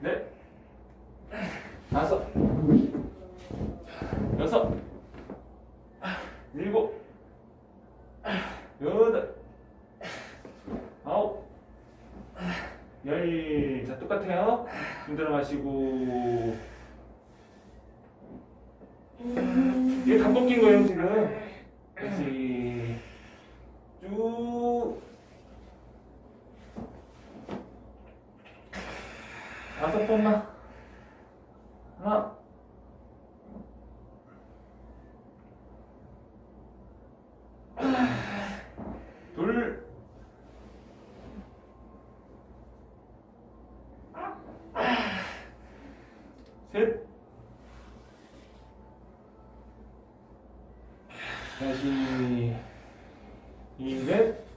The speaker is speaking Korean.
네? 다섯 여섯 일곱 여덟 아홉 열. 자, 똑같아요. 힘들어 마시고. 이게 다 꺾인 거예요, 지금. 그렇지. 다섯 번만. 하나. 둘. 셋. 다시. 이, 넷.